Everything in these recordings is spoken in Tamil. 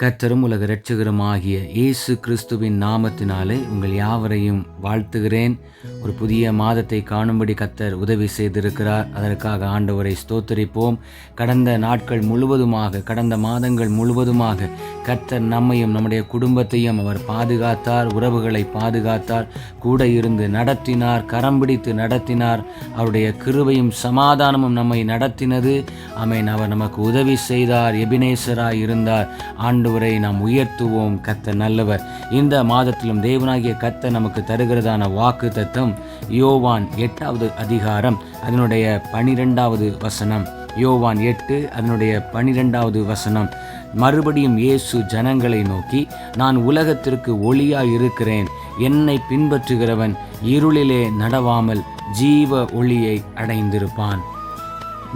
கர்த்தரும் உலக இரட்சகருமாகிய இயேசு கிறிஸ்துவின் நாமத்தினாலே உங்கள் யாவரையும் வாழ்த்துகிறேன். ஒரு புதிய மாதத்தை காணும்படி கர்த்தர் உதவி செய்திருக்கிறார். அதற்காக ஆண்டவரை ஸ்தோத்தரிப்போம். கடந்த நாட்கள் முழுவதுமாக கடந்த மாதங்கள் முழுவதுமாக கர்த்தர் நம்மையும் நம்முடைய குடும்பத்தையும் அவர் பாதுகாத்தார் உறவுகளை பாதுகாத்தார் கூட இருந்து நடத்தினார் கரம் பிடித்து நடத்தினார். அவருடைய கிருபையும் சமாதானமும் நம்மை நடத்தினது. அமேன் அவர் நமக்கு உதவி செய்தார் எபினேசராய் இருந்தார். ஆண்டவரை நாம் உயர்த்துவோம் கத்த நல்லவர். இந்த மாதத்திலும் தேவனாகிய கத்த நமக்கு தருகிறதான வாக்கு தத்தம் யோவான் எட்டாவது அதிகாரம் அதனுடைய பனிரெண்டாவது வசனம். யோவான் எட்டு அதனுடைய பனிரெண்டாவது வசனம். மறுபடியும் இயேசு ஜனங்களை நோக்கி நான் உலகத்திற்கு ஒளியாய் இருக்கிறேன் என்னை பின்பற்றுகிறவன் இருளிலே நடவாமல் ஜீவ ஒளியை அடைந்திருப்பான்.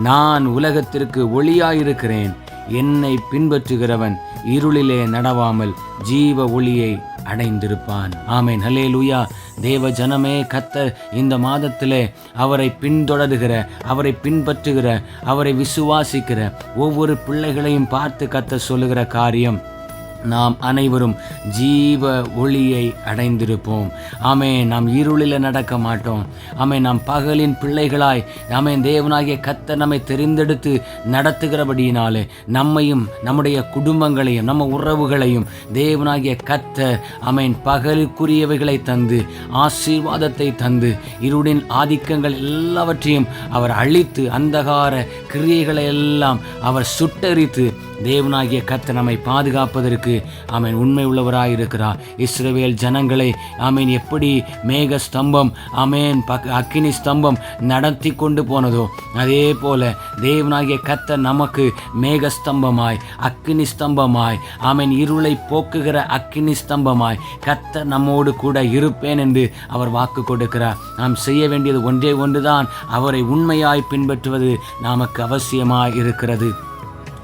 நான் உலகத்திற்கு ஒளியாயிருக்கிறேன். என்னை பின்பற்றுகிறவன் இருளிலே நடவாமல் ஜீவ ஒளியை அடைந்திருப்பான். ஆமேன். ஹலே லூயா தேவ ஜனமே கத்தர் இந்த மாதத்திலே அவரை பின்தொடருகிற அவரை பின்பற்றுகிற அவரை விசுவாசிக்கிற ஒவ்வொரு பிள்ளைகளையும் பார்த்து கத்த சொல்லுகிற காரியம் நாம் அனைவரும் ஜீவ ஒளியை அடைந்திருப்போம். ஆமே நாம் இருளில் நடக்க மாட்டோம். ஆமே நாம் பகலின் பிள்ளைகளாய் ஆமே தேவனாகிய கத்த நம்மை தெரிந்தெடுத்து நடத்துகிறபடியினாலே நம்மையும் நம்முடைய குடும்பங்களையும் நம்ம உறவுகளையும் தேவனாகிய கத்த அமேன் பகலுக்குரியவைகளை தந்து ஆசீர்வாதத்தை தந்து இருளின் ஆதிக்கங்கள் எல்லாவற்றையும் அவர் அழித்து அந்தகார கிரியைகளை எல்லாம் அவர் சுட்டரித்து தேவனாகிய கத்த நம்மை பாதுகாப்பதற்கு ஆமேன். உண்மை உள்ளவராயிருக்கிறார். இஸ்ரவேல் ஜனங்களை ஆமேன். எப்படி மேக ஸ்தம்பம் ஆமேன். பக் அக்கினி ஸ்தம்பம் நடத்தி கொண்டு போனதோ அதே போல தேவனாகிய கத்த நமக்கு மேக ஸ்தம்பமாய் அக்கினி ஸ்தம்பமாய் ஆமேன். இருளை போக்குகிற அக்கினி ஸ்தம்பமாய் கத்த நம்மோடு கூட இருப்பேன் என்று அவர் வாக்கு கொடுக்கிறார். நாம் செய்ய வேண்டியது ஒன்றே ஒன்றுதான். அவரை உண்மையாய் பின்பற்றுவது நமக்கு அவசியமாய் இருக்கிறது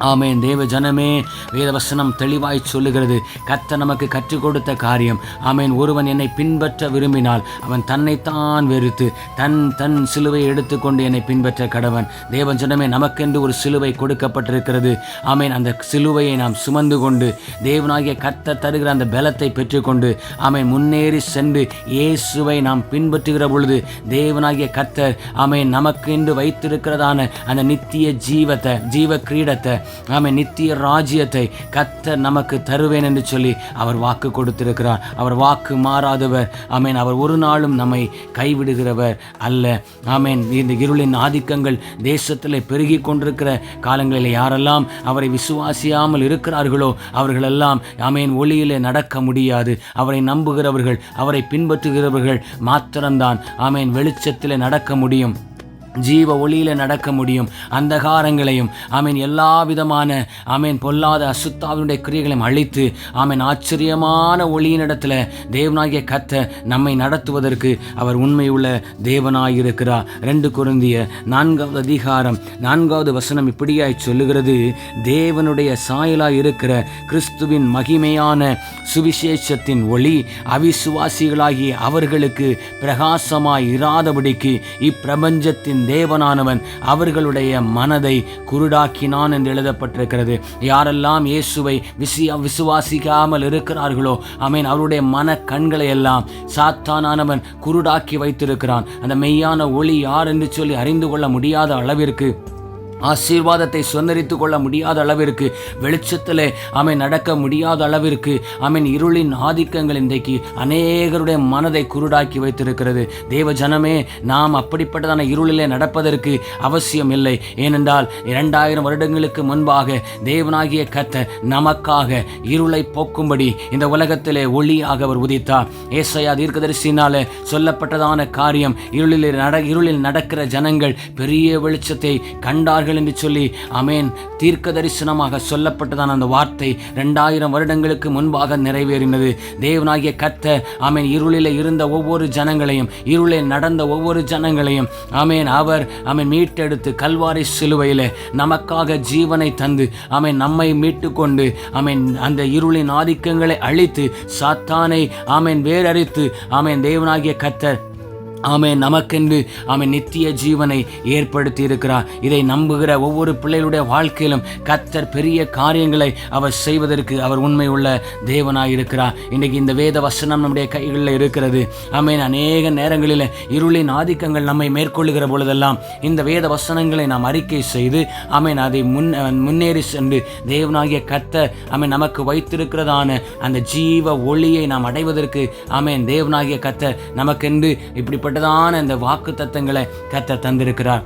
ஆமேன். தேவ ஜனமே வேதவசனம் தெளிவாய் சொல்லுகிறது. கத்த நமக்கு கற்றுக் கொடுத்த காரியம். ஆமேன். ஒருவன் என்னை பின்பற்ற விரும்பினால் அவன் தன்னைத்தான் வெறுத்து தன் தன் சிலுவை எடுத்துக்கொண்டு என்னை பின்பற்ற கடவன். தேவ ஜனமே நமக்கென்று ஒரு சிலுவை கொடுக்கப்பட்டிருக்கிறது. ஆமேன். அந்த சிலுவையை நாம் சுமந்து கொண்டு தேவனாகிய கத்த தருகிற அந்த பலத்தை பெற்றுக்கொண்டு ஆமேன் முன்னேறி சென்று இயேசுவை நாம் பின்பற்றுகிற பொழுது தேவனாகிய கத்தர் ஆமேன் நமக்கு என்று வைத்திருக்கிறதான அந்த நித்திய ஜீவத்தை ஜீவ கிரீடத்தை ஆமே நித்திய ராஜ்யத்தை கத்த நமக்கு தருவேன் என்று சொல்லி அவர் வாக்கு கொடுத்திருக்கிறார். அவர் வாக்கு மாறாதவர். ஆமேன். அவர் ஒரு நாளும் நம்மை கைவிடுகிறவர் அல்ல. ஆமேன். இந்த இருளின் ஆதிக்கங்கள் தேசத்தில் பெருகி கொண்டிருக்கிற காலங்களில் யாரெல்லாம் அவரை விசுவாசியாமல் இருக்கிறார்களோ அவர்களெல்லாம் ஆமேன் ஒளியிலே நடக்க முடியாது. அவரை நம்புகிறவர்கள் அவரை பின்பற்றுகிறவர்கள் மாத்திரம்தான் ஆமேன் வெளிச்சத்தில் நடக்க முடியும். ஜீவ ஒளியில் நடக்க முடியும். அந்தகாரங்களையும் ஆமீன் எல்லா விதமான ஆமீன் பொல்லாத அசுத்தாவினுடைய கிரியைகளையும் அழித்து ஆமீன் ஆச்சரியமான ஒளியினிடத்தில் தேவனாகிய கத்த நம்மை நடத்துவதற்கு அவர் உண்மையுள்ள தேவனாயிருக்கிறார். ரெண்டு குருந்திய நான்காவது அதிகாரம் நான்காவது வசனம் இப்படியாய் சொல்லுகிறது. தேவனுடைய சாயலாய் இருக்கிற கிறிஸ்துவின் மகிமையான சுவிசேஷத்தின் ஒளி அவிசுவாசிகளாகிய அவர்களுக்கு பிரகாசமாய் இராதபடிக்கு இப்பிரபஞ்சத்தின் தேவனானவன் அவர்களுடைய மனதை குருடாக்கினான் என்று எழுதப்பட்டிருக்கிறது. யாரெல்லாம் இயேசுவை விசியா விசுவாசிக்காமல் இருக்கிறார்களோ அமீன் அவருடைய மன கண்களை எல்லாம் சாத்தானானவன் குருடாக்கி வைத்திருக்கிறான். அந்த மெய்யான ஒளி யார் என்று சொல்லி அறிந்து கொள்ள முடியாத அளவிற்கு ஆசீர்வாதத்தை சுதந்திரித்து கொள்ள முடியாத அளவிற்கு வெளிச்சத்திலே அவன் நடக்க முடியாத அளவிற்கு அவன் இருளின் ஆதிக்கங்கள் இன்றைக்கு அநேகருடைய மனதை குருடாக்கி வைத்திருக்கிறது. தேவ ஜனமே நாம் அப்படிப்பட்டதான இருளிலே நடப்பதற்கு அவசியம் இல்லை. ஏனென்றால் இரண்டாயிரம் வருடங்களுக்கு முன்பாக தேவனாகிய கத்த நமக்காக இருளை போக்கும்படி இந்த உலகத்திலே ஒளியாக அவர் உதித்தார். ஏசையா தீர்க்கதரிசினால சொல்லப்பட்டதான காரியம் இருளில் நட இருளில் நடக்கிற ஜனங்கள் பெரிய வெளிச்சத்தை கண்டார்கள். என்று சொல்லி அமேன் தீர்க்க தரிசனமாக சொல்லப்பட்டதான அந்த வார்த்தை ரெண்டாயிரம் வருடங்களுக்கு முன்பாக நிறைவேறினது. தேவனாகிய கத்த அமேன் இருளில் இருந்த ஒவ்வொரு ஜனங்களையும் இருளில் நடந்த ஒவ்வொரு ஜனங்களையும் அமேன் அவர் அமேன் மீட்டெடுத்து கல்வாரி சிலுவையில் நமக்காக ஜீவனை தந்து அமேன் நம்மை மீட்டு கொண்டு அமேன் அந்த இருளின் ஆதிக்கங்களை அழித்து சாத்தானை ஆமேன் வேரறித்து ஆமேன் தேவனாகிய கத்தர் ஆமென் நமக்கென்று அவன் நித்திய ஜீவனை ஏற்படுத்தி இருக்கிறார் இதை நம்புகிற ஒவ்வொரு பிள்ளைகளுடைய வாழ்க்கையிலும் கத்தர் பெரிய காரியங்களை அவர் செய்வதற்கு அவர் உண்மை உள்ள தேவனாக இருக்கிறார் இன்றைக்கு இந்த வேத வசனம் நம்முடைய கைகளில் இருக்கிறது. ஆமென் அநேக நேரங்களில் இருளின் ஆதிக்கங்கள் நம்மை மேற்கொள்ளுகிற பொழுதெல்லாம் இந்த வேத வசனங்களை நாம் அறிக்கை செய்து ஆமென் அதை முன் முன்னேறி சென்று தேவனாகிய கத்த ஆமென் நமக்கு வைத்திருக்கிறதான அந்த ஜீவ ஒளியை நாம் அடைவதற்கு ஆமென் தேவனாகிய கத்த நமக்கென்று இப்படிப்பட்ட இப்படிப்பட்டதான இந்த வாக்கு தத்தங்களை கத்த தந்திருக்கிறார்.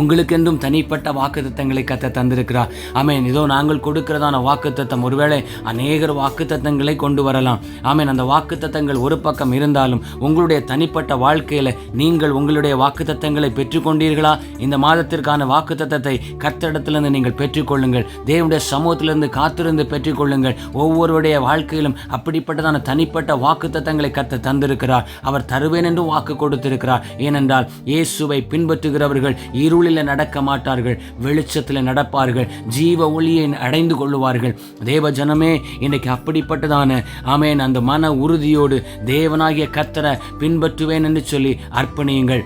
உங்களுக்கென்றும் தனிப்பட்ட வாக்குத்தத்தங்களை கத்த தந்திருக்கிறார். ஆமென். இதோ நாங்கள் கொடுக்கிறதான வாக்குத்தத்தம். ஒருவேளை அநேகர் வாக்குத்தத்தங்களை கொண்டு வரலாம். ஆமென். அந்த வாக்குத்தத்தங்கள் ஒரு பக்கம் இருந்தாலும் உங்களுடைய தனிப்பட்ட வாழ்க்கையில் நீங்கள் உங்களுடைய வாக்குத்தத்தங்களை பெற்றுக்கொண்டீர்களா? இந்த மாதத்திற்கான வாக்குத்தத்தத்தை கர்த்தரிடத்திலிருந்து நீங்கள் பெற்றுக்கொள்ளுங்கள். தேவனுடைய சமூகத்திலிருந்து காத்திருந்து பெற்றுக்கொள்ளுங்கள். ஒவ்வொருவருடைய வாழ்க்கையிலும் அப்படிப்பட்டதான தனிப்பட்ட வாக்குத்தத்தங்களை கத்த தந்திருக்கிறார். அவர் தருவேன் என்று வாக்கு கொடுத்திருக்கிறார். ஏனென்றால் இயேசுவை பின்பற்றுகிறவர்கள் இருள் இருளில் நடக்க மாட்டார்கள் வெளிச்சத்தில் நடப்பார்கள் ஜீவ ஒளியை அடைந்து கொள்ளுவார்கள். தேவ ஜனமே இன்னைக்கு அப்படிப்பட்டதான ஆமேன் அந்த மன உறுதியோடு தேவனாகிய கத்தரை பின்பற்றுவேன் என்று சொல்லி அர்ப்பணியுங்கள்.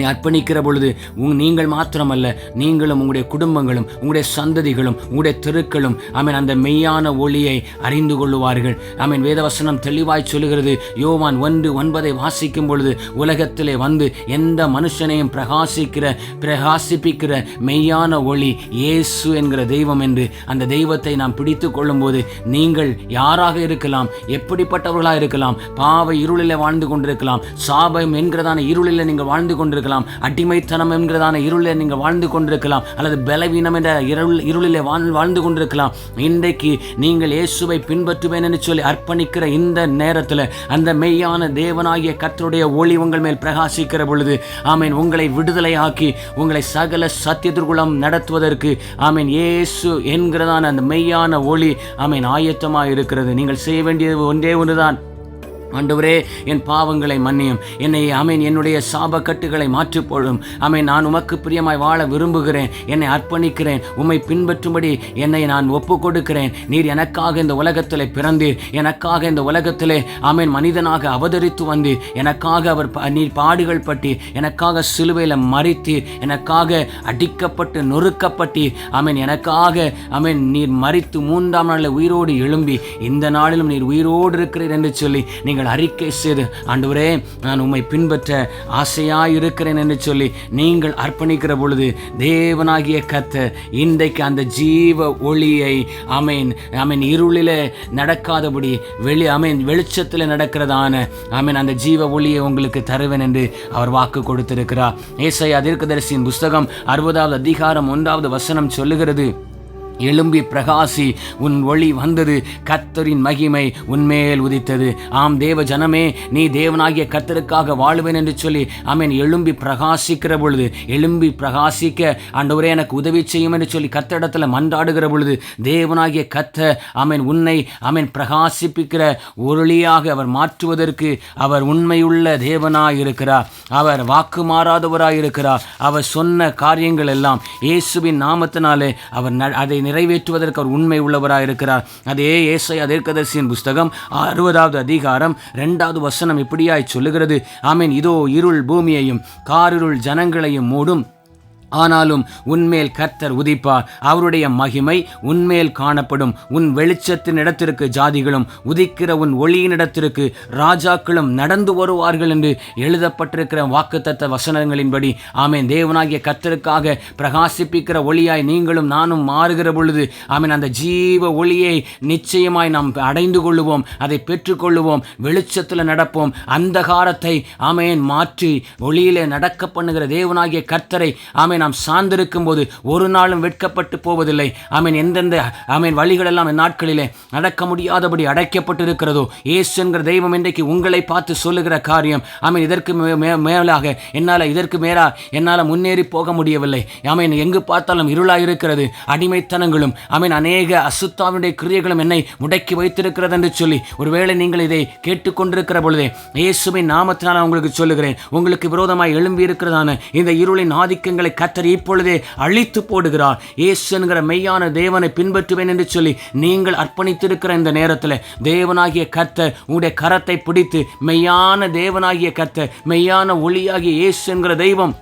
அர்ப்பணிக்கிற பொழுது உங் நீங்கள் மாத்திரமல்ல நீங்களும் உங்களுடைய குடும்பங்களும் உங்களுடைய சந்ததிகளும் உங்களுடைய தெருக்களும் ஆமென் அந்த மெய்யான ஒளியை அறிந்து கொள்ளுவார்கள். ஆமென் வேதவசனம் தெளிவாய் சொல்லுகிறது. யோவான் ஒன்று ஒன்பதை வாசிக்கும் பொழுது உலகத்திலே வந்து எந்த மனுஷனையும் பிரகாசிக்கிற பிரகாசிப்பிக்கிற மெய்யான ஒளி இயேசு என்கிற தெய்வம் என்று அந்த தெய்வத்தை நாம் பிடித்து கொள்ளும்போது நீங்கள் யாராக இருக்கலாம் எப்படிப்பட்டவர்களாக இருக்கலாம் பாவ இருளில் வாழ்ந்து கொண்டிருக்கலாம் சாபம் என்கிறதான இருளில் நீங்கள் வாழ்ந்து கொண்டிருக்கலாம் அடிமைத்தனம் என்கிறதான இருளில் நீங்கள் வாழ்ந்து கொண்டிருக்கலாம். அல்லது பலவீனம் என்ற இருள் இருளிலே வாழ் வாழ்ந்து கொண்டிருக்கலாம். இன்றைக்கு நீங்கள் இயேசுவை பின்பற்றுவேன் என்று சொல்லி அர்ப்பணிக்கிற இந்த நேரத்தில் அந்த மெய்யான தேவனாகிய கத்தருடைய ஒளி உங்கள் மேல் பிரகாசிக்கிற பொழுது ஆமீன் உங்களை விடுதலையாக்கி உங்களை சகல சத்தியத்திற்குள்ளம் நடத்துவதற்கு ஆமீன் இயேசு என்கிறதான அந்த மெய்யான ஒளி ஆமீன் ஆயத்தமாக இருக்கிறது நீங்கள் செய்ய வேண்டியது ஒன்றே ஒன்றுதான். ஆண்டவரே என் பாவங்களை மன்னியும். என்னை அமேன் என்னுடைய சாபக்கட்டுகளை மாற்றிப்போடும் அமேன் நான் உமக்கு பிரியமாய் வாழ விரும்புகிறேன். என்னை அர்ப்பணிக்கிறேன். உம்மை பின்பற்றும்படி என்னை நான் ஒப்பு கொடுக்கிறேன் நீர் எனக்காக இந்த உலகத்திலே பிறந்தீர். எனக்காக இந்த உலகத்திலே அமேன் மனிதனாக அவதரித்து வந்தீர். எனக்காக அவர் ப- நீர் பாடுகள் பட்டி எனக்காக சிலுவையில் மறித்தீர் எனக்காக அடிக்கப்பட்டு நொறுக்கப்பட்டி அமேன் எனக்காக அமேன் நீர் மறித்து மூன்றாம் நாளில் உயிரோடு எழும்பி இந்த நாளிலும் நீர் உயிரோடு இருக்கிறீர் என்று சொல்லி நீங்கள் அறிக்கை செய்து ஆண்டவரே நான் உம்மை பின்பற்ற ஆசையாக இருக்கிறேன் என்று சொல்லி நீங்கள் அர்ப்பணிக்கிற பொழுது தேவனாகிய கத்த இன்றைக்கு அந்த ஜீவ ஒளியை அமீன் அமீன் இருளிலே நடக்காதபடி வெளி அமீன் வெளிச்சத்தில் நடக்கிறதான அமீன் அந்த ஜீவ ஒளியை உங்களுக்கு தருவேன் என்று அவர் வாக்கு கொடுத்திருக்கிறார். ஏசையா தீர்க்கதரிசியின் புஸ்தகம் அறுபதாவது அதிகாரம் ஒன்றாவது வசனம் சொல்லுகிறது எழும்பி பிரகாசி உன் ஒளி வந்தது. கத்தரின் மகிமை உன்மேல் உதித்தது. ஆம் தேவ ஜனமே நீ தேவனாகிய கத்தருக்காக வாழுவேன் என்று சொல்லி அமேன். எழும்பி பிரகாசிக்கிற பொழுது எழும்பி பிரகாசிக்க ஆண்டவரே எனக்கு உதவி செய்யும் என்று சொல்லி கர்த்தரிடத்தில் மன்றாடுகிற பொழுது தேவனாகிய கத்த அமேன் உன்னை அமேன் பிரகாசிப்பிக்கிற ஒளியாக அவர் மாற்றுவதற்கு அவர் உண்மையுள்ள தேவனாய் இருக்கிறார் அவர் வாக்கு மாறாதவராய் இருக்கிறார் அவர் சொன்ன காரியங்கள் எல்லாம் இயேசுவின் நாமத்தினாலே அவர் ந- அதை நிறைவேற்றுவதற்கு அவர் உண்மை உள்ளவராய் இருக்கிறார் அதே ஏசை அதேர்கதர்சியின் புஸ்தகம் அறுபதாவது அதிகாரம் ரெண்டாவது வசனம் இப்படியாய் சொல்லுகிறது. ஆமீன். இதோ இருள் பூமியையும் காரிருள் ஜனங்களையும் மூடும் ஆனாலும் உன்மேல் கர்த்தர் உதிப்பார். அவருடைய மகிமை உன்மேல் காணப்படும். உன் வெளிச்சத்தின் இடத்திற்கு ஜாதிகளும் உதிக்கிற உன் ஒளியின் இடத்திற்கு ராஜாக்களும் நடந்து வருவார்கள் என்று எழுதப்பட்டிருக்கிற வாக்குத்தத்த வசனங்களின்படி. ஆமேன். தேவனாகிய கர்த்தருக்காக பிரகாசிப்பிக்கிற ஒளியாய் நீங்களும் நானும் மாறுகிற பொழுது ஆமீன் அந்த ஜீவ ஒளியை நிச்சயமாய் நாம் அடைந்து கொள்ளுவோம். அதை பெற்றுக்கொள்ளுவோம். வெளிச்சத்தில் நடப்போம். அந்தகாரத்தை ஆமென் மாற்றி ஒளியிலே நடக்க பண்ணுகிற தேவனாகிய கர்த்தரை ஆமேன் நாம் சார்ந்திருக்கும் போது ஒரு நாளும் வெட்கப்பட்டு போவதில்லை. ஆமென். எந்தெந்த ஆமென் வழிகளெல்லாம் நாட்களிலே நடக்க முடியாதபடி அடைக்கப்பட்டிருக்கிறதோ இயேசு என்கிற தெய்வம் இன்றைக்கு உங்களை பார்த்து சொல்லுகிற காரியம். ஆமென். இதற்கு மேலாக என்னால் இதற்கு மேலா என்னால் முன்னேறி போக முடியவில்லை. ஆமென். எங்கு பார்த்தாலும் இருளாக இருக்கிறது அடிமைத்தனங்களும் ஆமென் அநேக அசுத்தாவினுடைய கிரியைகளும் என்னை முடக்கி வைத்திருக்கிறது என்று சொல்லி. ஒருவேளை நீங்கள் இதை கேட்டுக்கொண்டிருக்கிற பொழுதே இயேசுவின் நாமத்தினால் நான் உங்களுக்கு சொல்லுகிறேன் உங்களுக்கு விரோதமாய் எழும்பி இருக்கிறதான இந்த இருளின் ஆதிக்கங்களை கத் கத்தர் இப்பொழுதே அழித்து போடுகிறார். இயேசு என்கிற மெய்யான தேவனை பின்பற்றுவேன் என்று சொல்லி நீங்கள் அர்ப்பணித்திருக்கிற இந்த நேரத்தில் தேவனாகிய கர்த்தர் உங்களுடைய கரத்தை பிடித்து மெய்யான தேவனாகிய கர்த்தர் மெய்யான ஒளியாகிய இயேசு என்கிற தெய்வம்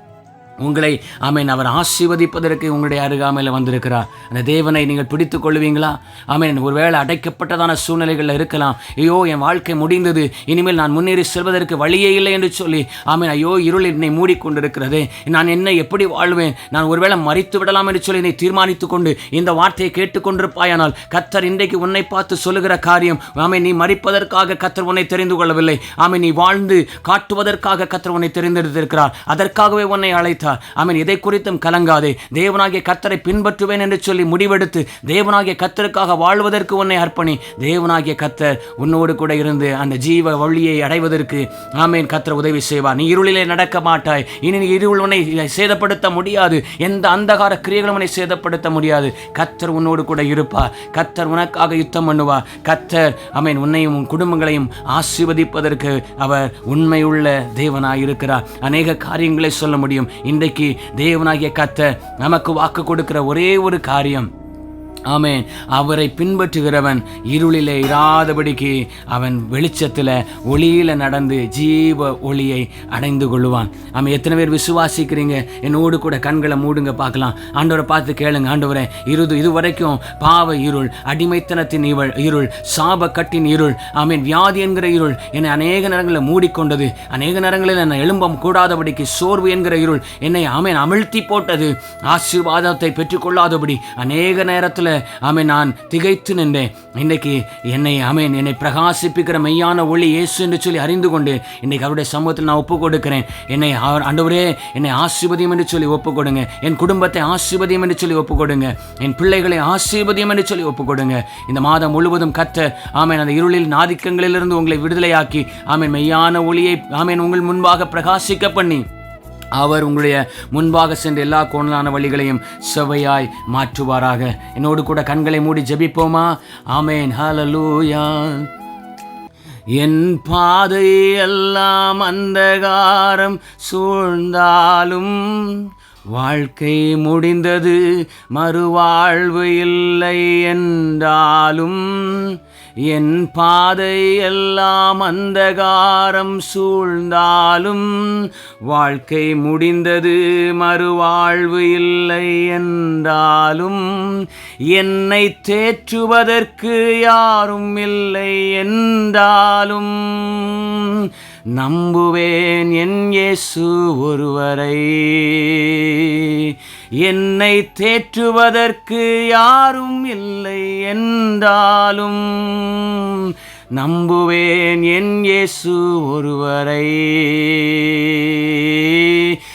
உங்களை ஆமேன் அவர் ஆசீர்வதிப்பதற்கு உங்களுடைய அருகாமையில் வந்திருக்கிறார். அந்த தேவனை நீங்கள் பிடித்து கொள்வீங்களா? ஆமேன் ஒருவேளை அடைக்கப்பட்டதான சூழ்நிலைகளில் இருக்கலாம். ஐயோ என் வாழ்க்கை முடிந்தது. இனிமேல் நான் முன்னேறி செல்வதற்கு வழியே இல்லை என்று சொல்லி ஆமேன் ஐயோ இருள் என்னை மூடிக்கொண்டிருக்கிறது. நான் என்ன எப்படி வாழ்வேன்? நான் ஒருவேளை மறித்து விடலாம் என்று சொல்லி என்னை தீர்மானித்து கொண்டு இந்த வார்த்தையை கேட்டுக்கொண்டிருப்பாயானால் கத்தர் இன்றைக்கு உன்னை பார்த்து சொல்லுகிற காரியம் ஆமே நீ மறிப்பதற்காக கத்தர் உன்னை தெரிந்து கொள்ளவில்லை. ஆமே நீ வாழ்ந்து காட்டுவதற்காக கத்தர் உன்னை தெரிந்தெடுத்திருக்கிறார். அதற்காகவே உன்னை அழைத்தார். ஆமீன் இதை குறித்தும் கலங்காதே. தேவனாகிய கத்தரை பின்பற்றுவேன் என்று சொல்லி முடிவெடுத்து தேவனாகிய கத்தருக்காக வாழ்வதற்கு உன்னை அர்ப்பணி. தேவனாகிய கத்தர் உன்னோடு கூட இருந்து அந்த ஜீவ வழியை அடைவதற்கு ஆமேன் கத்தர் உதவி செய்வார். நீ இருளிலே நடக்க மாட்டாய். இனி இருள் உன்னை சேதப்படுத்த முடியாது. எந்த அந்தகார கிரியைகளும் உன்னை சேதப்படுத்த முடியாது. கத்தர் உன்னோடு கூட இருப்பார். கத்தர் உனக்காக யுத்தம் பண்ணுவார். கத்தர் ஆமேன் உன்னையும் உன் குடும்பங்களையும் ஆசீர்வதிப்பதற்கு அவர் உண்மையுள்ள தேவனாய் இருக்கிறார் அநேக காரியங்களை சொல்ல முடியும். இன்றைக்கு தேவனாகிய கத்த நமக்கு வாக்கு கொடுக்கிற ஒரே ஒரு காரியம். ஆமேன். அவரை பின்பற்றுகிறவன் இருளிலே இராதபடிக்கு அவன் வெளிச்சத்தில் ஒளியில நடந்து ஜீவ ஒளியை அடைந்து கொள்ளுவான். ஆமாம் எத்தனை பேர் விசுவாசிக்கிறீங்க? என்னோடு கூட கண்களை மூடுங்க பார்க்கலாம். ஆண்டவரை பார்த்து கேளுங்க. ஆண்டவரே இருது இது வரைக்கும் பாவ இருள் அடிமைத்தனத்தின் இவள் இருள் சாப கட்டின் இருள் ஆமீன் வியாதி என்கிற இருள் என்னை அநேக நேரங்களில் மூடிக்கொண்டது. அநேக நேரங்களில் என்னை எழும்பம் கூடாதபடிக்கு சோர்வு என்கிற இருள் என்னை ஆமேன் அமிழ்த்தி போட்டது. ஆசீர்வாதத்தை பெற்றுக்கொள்ளாதபடி அநேக நேரத்தில் ஆமே நான் திகைத்து நின்றேன். இன்னைக்கு என்னை ஆமேன் என்னை பிரகாசிப்பிக்கிற மெய்யான ஒளி இயேசு என்று சொல்லி அறிந்து கொண்டு இன்னைக்கு அவருடைய சமூகத்தில் நான் ஒப்பு கொடுக்கிறேன் என்னை அவர் ஆண்டவரே என்னை ஆசீர்வதியம் என்று சொல்லி ஒப்பு கொடுங்க என் குடும்பத்தை ஆசீர்வதியம் என்று சொல்லி ஒப்பு கொடுங்க என் பிள்ளைகளை ஆசீர்வதியம் என்று சொல்லி ஒப்பு கொடுங்க இந்த மாதம் முழுவதும் கத்த ஆமேன் அந்த இருளில் நாதிக்கங்களிலிருந்து உங்களை விடுதலையாக்கி ஆமேன் மெய்யான ஒளியை ஆமேன் உங்கள் முன்பாக பிரகாசிக்க பண்ணி அவர் உங்களுடைய முன்பாக சென்ற எல்லா கோணலான வழிகளையும் செவையாய் மாற்றுவாராக. என்னோடு கூட கண்களை மூடி ஜெபிப்போமா? ஆமேன். ஹலலூயா என் பாதை எல்லாம் அந்தகாரம் சூழ்ந்தாலும் வாழ்க்கை முடிந்தது மறுவாழ்வு இல்லை என்றாலும் என் பாதை எல்லாம் அந்தகாரம் சூழ்ந்தாலும் வாழ்க்கை முடிந்தது மறுவாழ்வு இல்லை என்றாலும் என்னை தேற்றுவதற்கு யாரும் இல்லை என்றாலும் நம்புவேன் என் இயேசு ஒருவரை. என்னை தேற்றுவதற்கு யாரும் இல்லை என்றாலும் நம்புவேன் என் இயேசு ஒருவரை.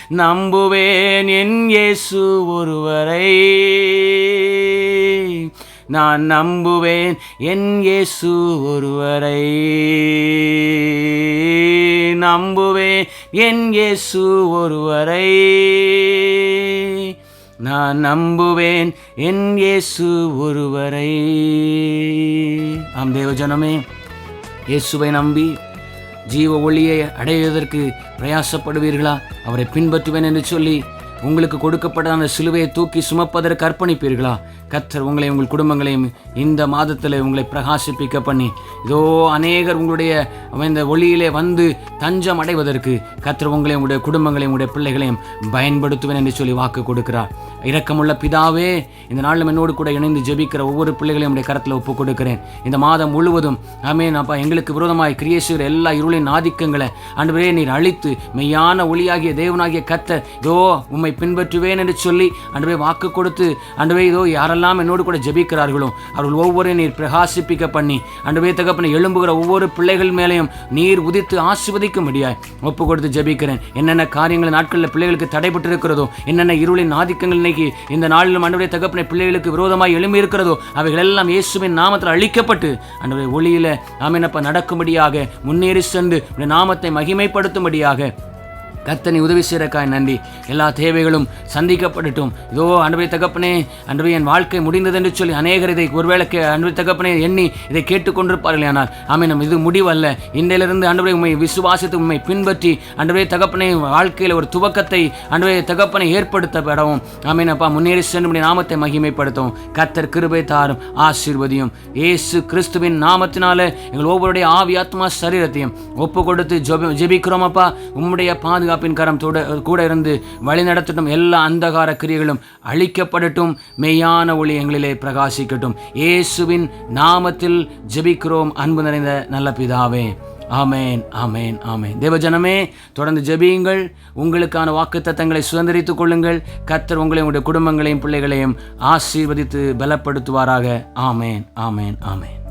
நம்புவேன் என் இயேசு ஒருவரை. நான் நம்புவேன் என் இயேசு ஒருவரை. நம்புவேன் என் இயேசு ஒருவரை. நான் நம்புவேன் என் இயேசு ஒருவரை. ஆம் தேவஜனமே இயேசுவை நம்பி ஜீவ ஒளியை அடைவதற்கு பிரயாசப்படுவீர்களா? அவரை பின்பற்றுவேன் என்று சொல்லி உங்களுக்கு கொடுக்கப்பட்ட அந்த சிலுவையை தூக்கி சுமப்பதற்கு அர்ப்பணிப்பீர்களா? கத்தர் உங்களை உங்கள் குடும்பங்களையும் இந்த மாதத்தில் உங்களை பிரகாசிப்பிக்க பண்ணி இதோ அநேகர் உங்களுடைய இந்த ஒளியிலே வந்து தஞ்சம் அடைவதற்கு கத்தர் உங்களை உங்களுடைய குடும்பங்களையும் உங்களுடைய பிள்ளைகளையும் பயன்படுத்துவேன் என்று சொல்லி வாக்கு கொடுக்கிறார். இரக்கமுள்ள பிதாவே இந்த நாளில் என்னோடு கூட இணைந்து ஜெபிக்கிற ஒவ்வொரு பிள்ளைகளையும் உடைய கரத்தில் ஒப்பு கொடுக்கிறேன். இந்த மாதம் முழுவதும் ஆமேன் அப்பா எங்களுக்கு விரோதமாய் கிரியை செய்கிற எல்லா இருளின் ஆதிக்கங்களை அன்றுவரே நீர் அழித்து மெய்யான ஒளியாகிய தேவனாகிய கத்தர் இதோ உம்மை பின்பற்றுவேன் என்று சொல்லி அன்றுவே வாக்கு கொடுத்து அன்றுவே இதோ யாரெல்லாம் என்னோடு கூட ஜெபிக்கிறார்களோ அவர்கள் ஒவ்வொரு நீர் பிரகாசிப்பிக்க பண்ணி அன்றுவே தகப்பனை எழும்புகிற ஒவ்வொரு பிள்ளைகள் மேலேயும் நீர் உதித்து ஆசிர்வதிக்கும்படியாய் ஒப்பு கொடுத்து ஜெபிக்கிறேன். என்னென்ன காரியங்கள் நாட்களில் பிள்ளைகளுக்கு தடைபட்டு இருக்கிறதோ என்னென்ன இருளின் ஆதிக்கங்கள் இன்னைக்கு இந்த நாளிலும் அன்றுடைய தகப்பனை பிள்ளைகளுக்கு விரோதமாய் எழும்பி இருக்கிறதோ அவைகள் எல்லாம் இயேசுவின் நாமத்தில் அழிக்கப்பட்டு அன்றுடைய ஒளியில என்னப்பா நடக்கும்படியாக முன்னேறி சென்று நாமத்தை மகிமைப்படுத்தும்படியாக கத்தனை உதவி செய்கிறக்காய் நன்றி. எல்லா தேவைகளும் சந்திக்கப்படட்டும். இதோ அன்பை தகப்பனே அன்பை என் வாழ்க்கை முடிந்தது என்று சொல்லி அநேகர் இதை ஒருவேளை அன்பை தகப்பனே எண்ணி இதை கேட்டுக்கொண்டிருப்பார்கள் ஆனால் ஆமீனம் இது முடிவல்ல. இன்றையிலிருந்து அன்பை உண்மை விசுவாசத்தை உண்மை பின்பற்றி அன்பை தகப்பனை வாழ்க்கையில் ஒரு துவக்கத்தை அன்பை தகப்பனை ஏற்படுத்தப்படவும். ஆமீன் அப்பா முன்னேறி சென்று நாமத்தை மகிமைப்படுத்தவும். கத்தர் கிருபை தாரும் ஆசீர்வதியும். இயேசு கிறிஸ்துவின் நாமத்தினால எங்கள் ஒவ்வொருடைய ஆவி ஆத்மா சரீரத்தையும் ஒப்பு கொடுத்து ஜெப ஜெபிக்கிறோம் அப்பா. உம்முடைய பாதுகாப்பின் கரம் தொட கூட இருந்து வழிநடத்தட்டும் எல்லா அந்தகார கிரியைகளும் அழிக்கப்படட்டும். மெய்யான ஒளி எங்களிலே பிரகாசிக்கட்டும். இயேசுவின் நாமத்தில் ஜெபிக்கிறோம். அன்பு நிறைந்த நல்ல பிதாவே. ஆமேன் ஆமேன் ஆமேன். தேவஜனமே தொடர்ந்து ஜெபியுங்கள். உங்களுக்கான வாக்குத்தத்தங்களை சுதந்திரித்துக் கொள்ளுங்கள். கத்தர் உங்களை உங்களுடைய குடும்பங்களையும் பிள்ளைகளையும் ஆசீர்வதித்து பலப்படுத்துவாராக. ஆமேன் ஆமேன் ஆமேன்.